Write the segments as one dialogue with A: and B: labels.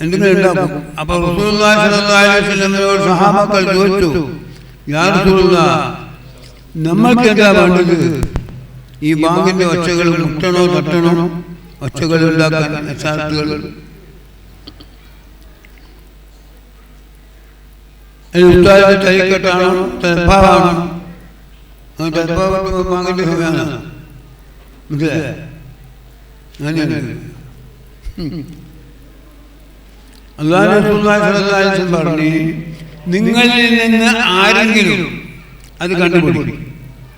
A: എന്തെങ്കിലും ഉണ്ടാക്കും അപ്പൊ വസല്ലമയോട് സഹാബാക്കൾ ചോദിച്ചു റസൂലുള്ളാ നമ്മൾക്ക് എന്താ വേണ്ടത്? ഈ ബാങ്കിന്റെ ഒച്ചകൾ മുട്ടണോ തട്ടണോ? ഒച്ചകൾ ഉണ്ടാക്കാൻ തരിക്കെട്ടാണോ തലപ്പാവാണോ ആ തലപ്പാവ് ബാങ്കിന്റെ സമയമാണ് മനസ്സിലായോ? അങ്ങനെയാണ്. അള്ളാഹു പറഞ്ഞു നിങ്ങളിൽ നിന്ന് ആരെങ്കിലും അത് കണ്ടുപിടിക്കും.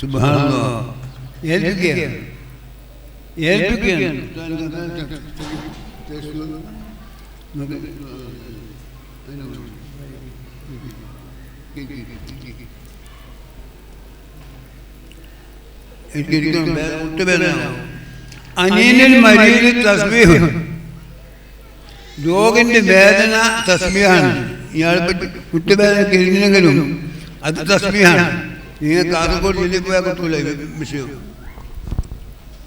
A: സുബ്ഹാനല്ലാഹ് ഏൽപ്പിക്കുകയാണ്. ഏൽപ്പിക്കുകയാണ്. അനീനിൽ മരിയിൽ തസ്ബീഹ്. രോഗിന്റെ വേദന തസ്മിയാണ്. ഇയാൾ കുട്ടിവേദന കഴിഞ്ഞെങ്കിലും അത് തസ്മിയാണ്. നിങ്ങൾ കാസർഗോഡ് ജില്ലയിൽ പോയാൽ കിട്ടൂല വിഷയം.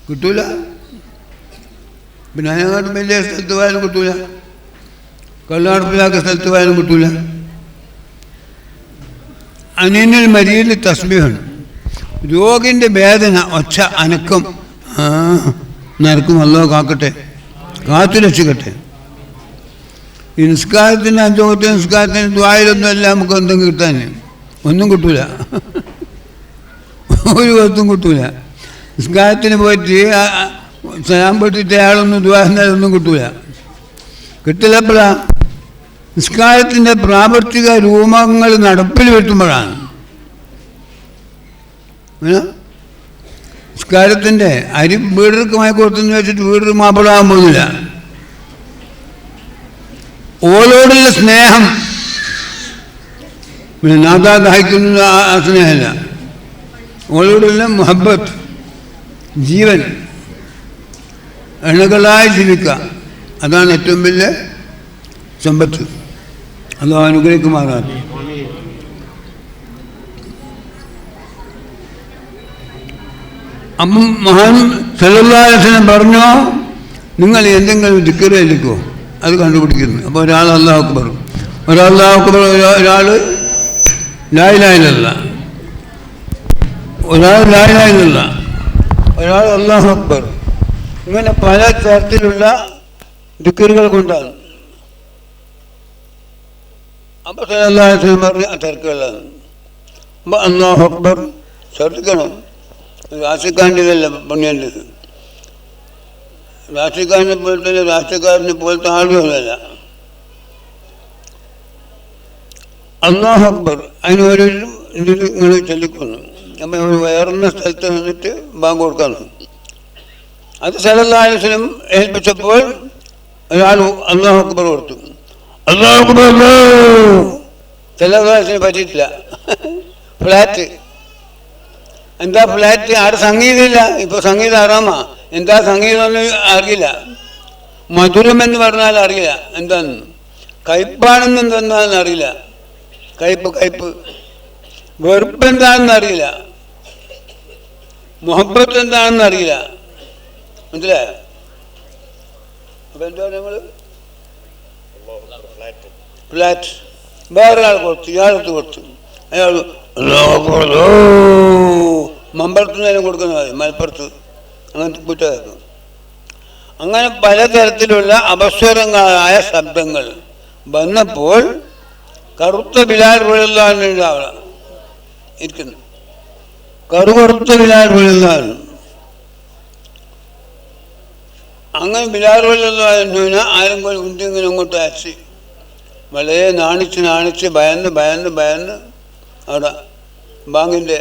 A: കിട്ടൂല? പിന്നെ അതിനെക്കാട്ടും വലിയ സ്ഥലത്ത് പോയാലും കിട്ടൂല. കള്ളാടപ്പിലാക്ക സ്ഥലത്ത് പോയാലും കിട്ടൂല. അനിയനിൽ മരിയിൽ തസ്മിയാണ്. രോഗിന്റെ വേദന ഒച്ച അനക്കം നരക്കും അല്ലോ കാക്കട്ടെ കാത്തു രക്ഷിക്കട്ടെ ഈ നിസ്കാരത്തിന് അഞ്ചോത്തെ നിസ്കാരത്തിന് ദ്വായിലൊന്നുമല്ല എന്തും കിട്ടാൻ ഒന്നും കിട്ടൂല. ഒരു വസ്തും കിട്ടൂല. നിസ്കാരത്തിന് പോയിട്ട് സ്ഥലം പെട്ടിട്ട് അയാളൊന്നും ദ്വാരൊന്നും കിട്ടൂല. കിട്ടില്ലപ്പോഴാ നിസ്കാരത്തിന്റെ പ്രാവർത്തിക രൂപങ്ങൾ നടപ്പിൽ വെട്ടുമ്പോഴാണ്? നിസ്കാരത്തിന്റെ അരി വീടർക്കുമായി കൊടുത്തെന്ന് വെച്ചിട്ട് വീടർ മാപ്പിളാകാൻ പോകുന്നില്ല ഓളോടുള്ള സ്നേഹം. പിന്നെ നാദാ ദാഹിക്കുന്ന ആ ആ സ്നേഹമല്ല. ഓളോടുള്ള മുഹബത്ത് ജീവൻ. അണുകളായി ജീവിക്കുക. അതാണ് ഏറ്റവും വലിയ സമ്പത്ത്. അത് അനുഗ്രഹിക്കുമാറാണ് അപ്പം മഹാൻ സലല്ലാസനം പറഞ്ഞോ നിങ്ങൾ എന്തെങ്കിലും ദിക്കറിയിലേക്കോ അത് കണ്ടുപിടിക്കുന്നു. അപ്പോൾ ഒരാൾ അള്ളാഹു അക്ബർ. ഒരാൾ അള്ളാഹു അക്ബർ ഒരാൾ ലായിലായിലല്ല ഒരാൾ ലായിലായിലല്ല ഒരാൾ അള്ളാഹു അക്ബർ. ഇങ്ങനെ പല തരത്തിലുള്ള ദിക്കറുകൾ കൊണ്ടാണ്. അപ്പോൾ ആ തിരക്കുകളാണ് അപ്പോൾ അള്ളാഹു അക്ബർ ശ്രദ്ധിക്കണം. രാഷ്ട്രീയക്കാരന്റെതല്ല പണിയേണ്ടത്? രാഷ്ട്രീയക്കാരനെ പോലെ തന്നെ രാഷ്ട്രീയക്കാരനെ പോലത്തെ ആളുകളല്ല. അള്ളാഹു അക്ബർ അതിന് ഒരു ഇതിൽ ഇങ്ങനെ ചൊല്ലിക്കുന്നു. അപ്പം ഒരു വേറൊന്ന സ്ഥലത്ത് നിന്നിട്ട് ബാങ്ക് കൊടുക്കുന്നു. അത് സലല്ലാസ്ലം ഏൽപ്പിച്ചപ്പോൾ ഒരാൾ അള്ളാഹു അക്ബർ കൊടുത്തു. അള്ളാഹു അക്ബർ സലല്ലാസിനെ പറ്റിയിട്ടില്ല. ഫ്ലാറ്റ്. എന്താ ഫ്ലാറ്റ്? ആടെ സംഗീതമില്ല ഇപ്പോൾ സംഗീതം ആറാമാ എന്താ സംഗീതം എന്ന് അറിയില്ല. മധുരം എന്ന് പറഞ്ഞാൽ അറിയില്ല. എന്താന്ന് കയ്പാണെന്ന് എന്താന്ന് അറിയില്ല. കയ്പ് കയ്പ്. വെറുപ്പ് എന്താണെന്ന് അറിയില്ല. മുഹബത്ത് എന്താണെന്ന് അറിയില്ല. മനസ്സിലായോ? അപ്പൊ എന്താ നിങ്ങൾ ഫ്ലാറ്റ്. വേറൊരാൾ കൊടുത്തു ഇയാളെടുത്ത് കൊടുത്തു. അയാൾ മമ്പലത്തുനിന്ന് നേരം കൊടുക്കുന്ന മതി മലപ്പുറത്ത്. അങ്ങനത്തെ കുറ്റമായിരുന്നു. അങ്ങനെ പലതരത്തിലുള്ള അപസ്വരങ്ങളായ ശബ്ദങ്ങൾ വന്നപ്പോൾ കറുത്ത ബിലാൽ അവിടെ ഇരിക്കുന്നു. കറുകറുത്ത ബിലാൽ പൊഴുന്നാണ് അങ്ങനെ ബിലാൽ പൊഴുന്ന ആരും കൂടി കുഞ്ഞിങ്ങനെ അങ്ങോട്ട് അയച്ച് വളരെ നാണിച്ച് നാണിച്ച് ഭയന്ന് ഭയന്ന് ഭയന്ന് അവിടെ ബാങ്കിന്റെ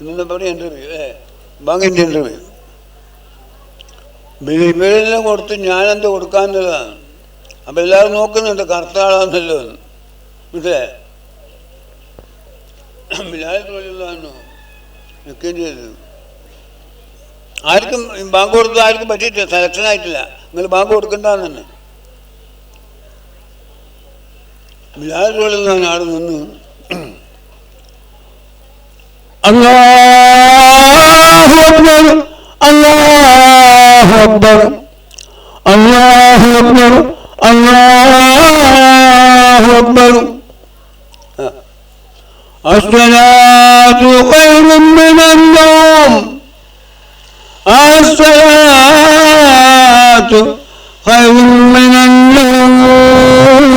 A: എന്താ പറയുക ഇന്റർവ്യൂ ഏ ബാങ്കിന്റെ ഇന്റർവ്യൂ ഇവരെല്ലാം കൊടുത്ത് ഞാനെന്ത് കൊടുക്കാന്നുള്ളതാണ്. അപ്പം എല്ലാവരും നോക്കുന്നുണ്ട് കറുത്ത ആളാന്നല്ലോ നിൽക്കേണ്ടി ചെയ്തത് ആർക്കും ബാങ്ക് കൊടുത്തത് ആർക്കും പറ്റിയിട്ടില്ല സെലക്ഷൻ ആയിട്ടില്ല. നിങ്ങൾ ബാങ്ക് കൊടുക്കണ്ടെന്ന്. ബിലാൽ ആടെ നിന്ന് അല്ലാഹു അക്ബർ അല്ലാഹു അക്ബർ അല്ലാഹു അക്ബർ അല്ലാഹു അക്ബർ الصلاة خير من النوم الصلاة خير من النوم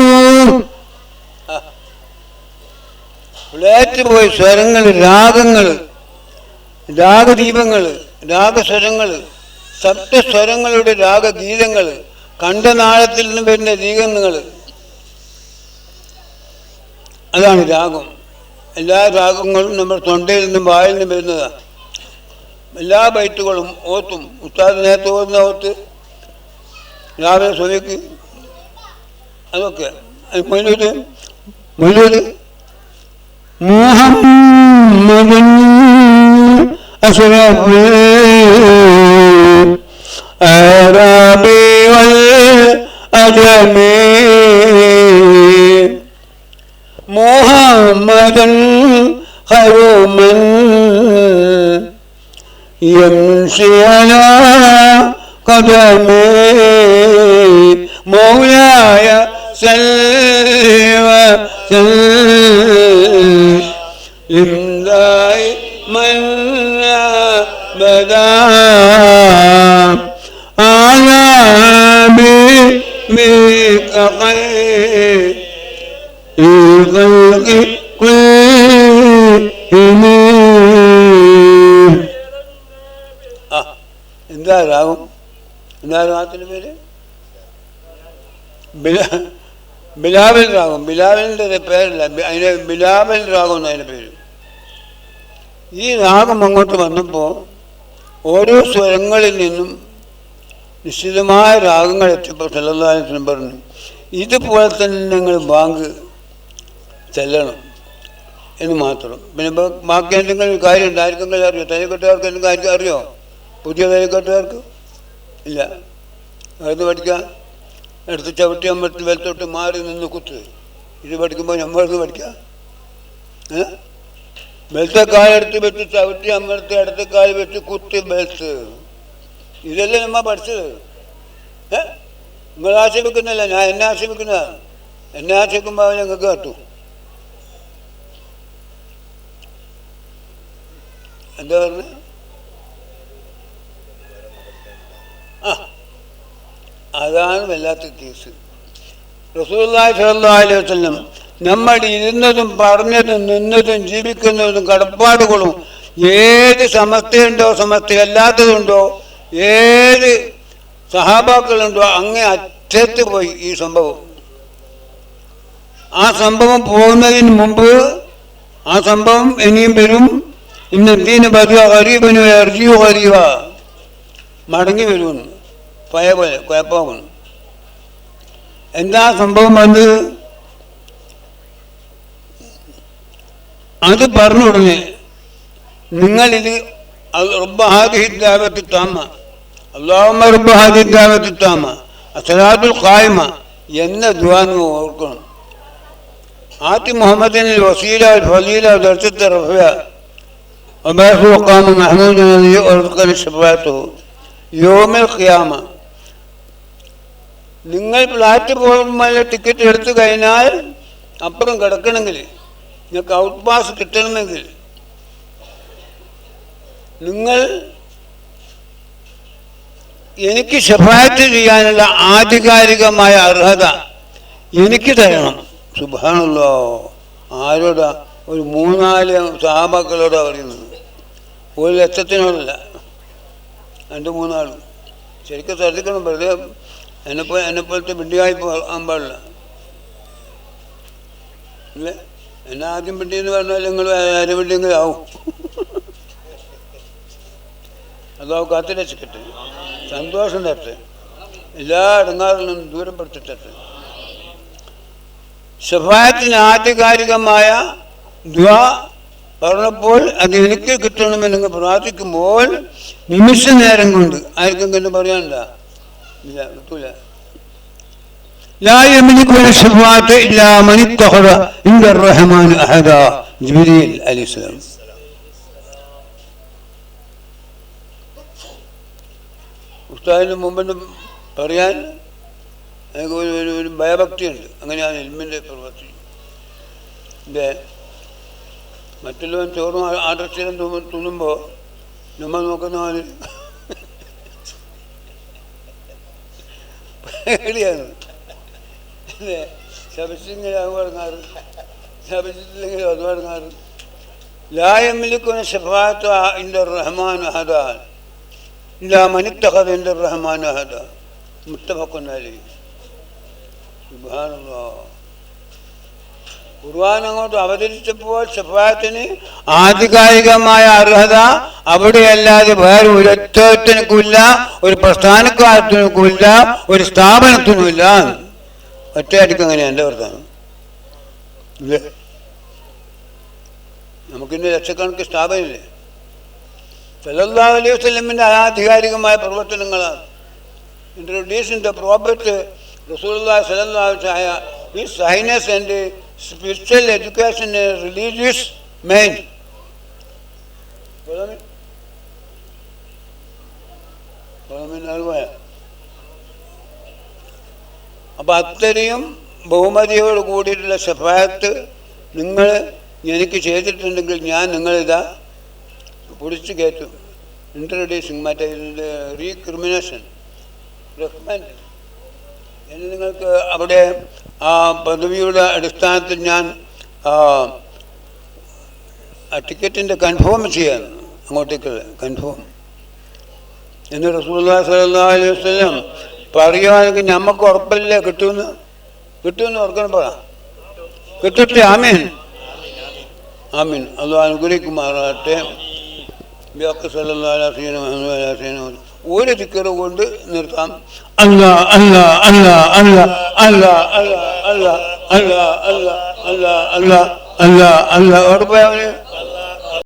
A: ഫ്ലാറ്റ് പോയി സ്വരങ്ങൾ രാഗങ്ങൾ രാഗദീപങ്ങൾ രാഗസ്വരങ്ങൾ സപ്തസ്വരങ്ങളുടെ രാഗഗീതങ്ങൾ കണ്ഠനാളത്തിൽ നിന്ന് വരുന്ന ഗീതങ്ങൾ അതാണ് രാഗം. എല്ലാ രാഗങ്ങളും നമ്മുടെ തൊണ്ടയിൽ നിന്നും വായിൽ നിന്നും വരുന്നതാണ് എല്ലാ ബൈറ്റുകളും ഓത്തും. ഉസ്താദ് നേരത്തെ ഓതുന്ന ഓത്ത് രാവിലെ സ്വതയ്ക്ക് അതൊക്കെ. മൊയ്ലൂര് മൊയ്ലൂര് മുഹമ്മദൻ അഷ്റഫുൽ അജമീ محمدا خير من يمشي على قدمي مولاي سل وسلم دائما ابدا على بك خير الخلق كلهم എന്താ രാഗം എന്താ രാഗത്തിന്റെ പേര് ബിലാ- ബിലാവൽ രാഗം ബിലാവലിന്റെ പേരല്ല ബി- അതിന് ബിലാവൽ രാഗം എന്ന് അതിന്റെ പേര് ഈ രാഗം അങ്ങോട്ട് വന്നപ്പോൾ ഓരോ സ്വരങ്ങളിൽ നിന്നും നിശ്ചിതമായ രാഗങ്ങൾ എത്തിയപ്പോൾ സല്ലാസിനും പറഞ്ഞു ഇതുപോലെ തന്നെ നിങ്ങൾ ബാങ്ക് ചെല്ലണം എന്ന് മാത്രം. പിന്നെ ബാക്കി എന്തെങ്കിലും കാര്യം ആർക്കെങ്കിലും അറിയോ? തലക്കെട്ടുകാർക്ക് എന്തെങ്കിലും കാര്യം അറിയോ? പുതിയ തലക്കെട്ടുകാർക്ക് ഇല്ല. അത് പഠിക്കാം എടുത്ത് ചവിട്ടി അമ്പലത്തിൽ വലത്തോട്ട് മാറി നിന്ന് കുത്ത്. ഇത് പഠിക്കുമ്പോൾ നമ്മളത് പഠിക്കാം? ബെൽത്തെ കാലെടുത്ത് വെച്ച് ചവിട്ടി അമ്പലത്തെ അടുത്ത കാൽ വെച്ച് കുത്തി ബെൽത്ത് ഇതല്ലേ നമ്മ പഠിച്ചത്. നിങ്ങൾ ആക്ഷേപിക്കുന്നില്ല ഞാൻ എന്നെ ആക്ഷേപിക്കുന്നതാണ് എന്നെ ആക്ഷേപിക്കുമ്പോൾ ഞങ്ങൾക്ക് കേട്ടു. എന്താ പറഞ്ഞ? ആ അതാണ് വല്ലാത്ത കേസ്. റസൂല്ലായി സല്ലാ അലൈഹി വസല്ലം നമ്മൾ ഇരുന്നതും പറഞ്ഞതും നിന്നതും ജീവിക്കുന്നതും കടപ്പാടുകളും ഏത് സമസ്തയുണ്ടോ സമസ്ത അല്ലാത്തതുണ്ടോ ഏത് സഹാബാക്കളുണ്ടോ? അങ്ങേ അറ്റത്ത് പോയി ഈ സംഭവം. ആ സംഭവം പോകുന്നതിന് മുമ്പ് ആ സംഭവം ഇനിയും വരും. ഇന്ന് എന്തിനു പറയുക ഗരീബനു അർജിയോ ഗരീബ. മടങ്ങി വരുമെന്ന്. പയ പോലെ കുഴപ്പമാകുന്നു എന്താ സംഭവം വന്നത്? അത് പറഞ്ഞു ഉടനെ നിങ്ങളിത് റുബഹാദിഹിദ്ദാവത്ത് താമ അള്ളാഹുമ്മ റുബഹാദിദ്ദാവത്ത് താമ അസലാത്തുൽ ഖായ്മ എന്ന ദ്വാന്ന് ഓർക്കണം ആത്തി മുഹമ്മദിന് വസീല ഫലീല ദർശത്തെ റഫിയ وبعث وقام محمود الذي أرزقن شفاعته يوم القيامة നിങ്ങൾ പ്ലാറ്റ്ഫോമിൽ ടിക്കറ്റ് എടുത്തു കഴിഞ്ഞാൽ അപ്പുറം കിടക്കണമെങ്കിൽ നിങ്ങൾക്ക് ഔട്ട് പാസ് കിട്ടണമെങ്കിൽ നിങ്ങൾ എനിക്ക് ഷഫായത്ത് ചെയ്യാനുള്ള ആധികാരികമായ അർഹത എനിക്ക് തരണം. സുബാണല്ലോ ആരോടാ? ഒരു മൂന്നാൽ സഹാബാക്കളോടാ പറയുന്നത്. ഒരു ലക്ഷത്തിനോടല്ല. രണ്ട് മൂന്നാളും. ശരിക്കും ശ്രദ്ധിക്കണം. വെറുതെ എന്നെപ്പോ എന്നെപ്പോലത്തെ പിണ്ടിയായി പോകാൻ പാടില്ല. അല്ലേ? എന്നെ ആദ്യം പിണ്ടി എന്ന് പറഞ്ഞാൽ നിങ്ങൾ ആരും പിണ്ടിയെങ്കിലും ആവും അതാവും കാത്തു രക്ഷിക്കട്ടെ സന്തോഷം തരട്ടെ എല്ലാ ഇടങ്ങളിൽ നിന്നും ദൂരപ്പെടുത്തിട്ടെ സഫായത്തിന് ആധികാരികമായ ദ്വ പറഞ്ഞപ്പോൾ അത് എനിക്ക് കിട്ടണമെന്ന് നിങ്ങൾ പ്രാർത്ഥിക്കുമ്പോൾ നിമിഷ നേരം കൊണ്ട് ആർക്കും പറയാനുണ്ട? പറയാനില്ല കിട്ടൂല. ഇല്ല മനിത്തഹറ ഇല്ല റഹ്മാൻ അഹദ. ജിബിരിയിൽ അലി ഉസ്താദിന് മുമ്പെന്ന് പറയാൻ എനിക്ക് ഒരു ഒരു ഒരു ഭയഭക്തിയുണ്ട്. അങ്ങനെയാണ് എൽമിന്റെ പ്രവൃത്തി. എന്റെ മറ്റുള്ളവൻ ചോറും ആ- ആട്ടസ്ഥിരം തുന്നുമ്പോൾ നമ്മൾ നോക്കുന്ന പോലെ പേടിയാണ്. അല്ലേ? അത് പറഞ്ഞാറ് ശബിച്ചിട്ടില്ലെങ്കിൽ അത് ശഭാത്ത ഇന്റെ റഹ്മാൻ അഹദാൻ. إلا من اتخذ عند الرحمن هدى متفق عليه. സുബാന ഖുർആൻ അങ്ങോട്ട് അവതരിച്ചപ്പോൾ ഷഫാത്തിന് ആധികാരികമായ അർഹത അവിടെയല്ലാതെ വേറെ ഒരൊറ്റത്തിനൊക്കില്ല ഒരു പ്രസ്ഥാനക്കാരത്തിനൊക്കില്ല ഒരു സ്ഥാപനത്തിനുമില്ല. ഒറ്റയടിക്ക് അങ്ങനെയാണ് എന്റെ വർത്താനം നമുക്കിന്ന് ലക്ഷക്കണക്കിന് സ്ഥാപനമില്ലേ? സല്ലാ അലൈഹി വസ്ലമിന്റെ അനാധികാരികമായ പ്രവർത്തനങ്ങളാണ് ഇൻട്രൊഡ്യൂസിൻ ദ പ്രോപ്പർട്ട് റസൂല്ലാ സലല്ലാസായ ഈ science and spiritual education religious main അപ്പം അത്രയും ബഹുമതിയോട് കൂടിയിട്ടുള്ള സഫായത്ത് നിങ്ങൾ എനിക്ക് ചെയ്തിട്ടുണ്ടെങ്കിൽ ഞാൻ നിങ്ങളിതാ പിടിച്ചു കയറ്റും. ഇൻട്രൊഡ്യൂസിങ് മറ്റേ റീക്രിമിനേഷൻ റെക്കമെൻഡ് എന്ന് നിങ്ങൾക്ക് അവിടെ ആ പദവിയുടെ അടിസ്ഥാനത്തിൽ ഞാൻ ടിക്കറ്റിന്റെ കൺഫേം ചെയ്യാൻ അങ്ങോട്ടേക്ക് കൺഫേം. എന്ന് റസൂല്ലാ സല്ലാ അലൈഹി വസ്ലം പറയുവാണെങ്കിൽ നമുക്ക് ഉറപ്പില്ല കിട്ടുമെന്ന് കിട്ടുമെന്ന് ഓർക്കണം പറ. കിട്ടട്ടെ ആമീൻ. ആമീൻ. അത് അനുഗ്രഹിക്കുമാറാട്ടെ ബിയാക്ക് സല്ലല്ലാഹു അലൈഹി വസല്ലം മുഹമ്മദ് അലൈഹി വസല്ലം ഒരു ദിക്കറ് കൊണ്ട് നിർത്താം അല്ല അല്ല അല്ല അല്ല അല്ല അല്ല അല്ല അല്ല അല്ല അല്ല അല്ല അല്ല അല്ല ഉറപ്പായ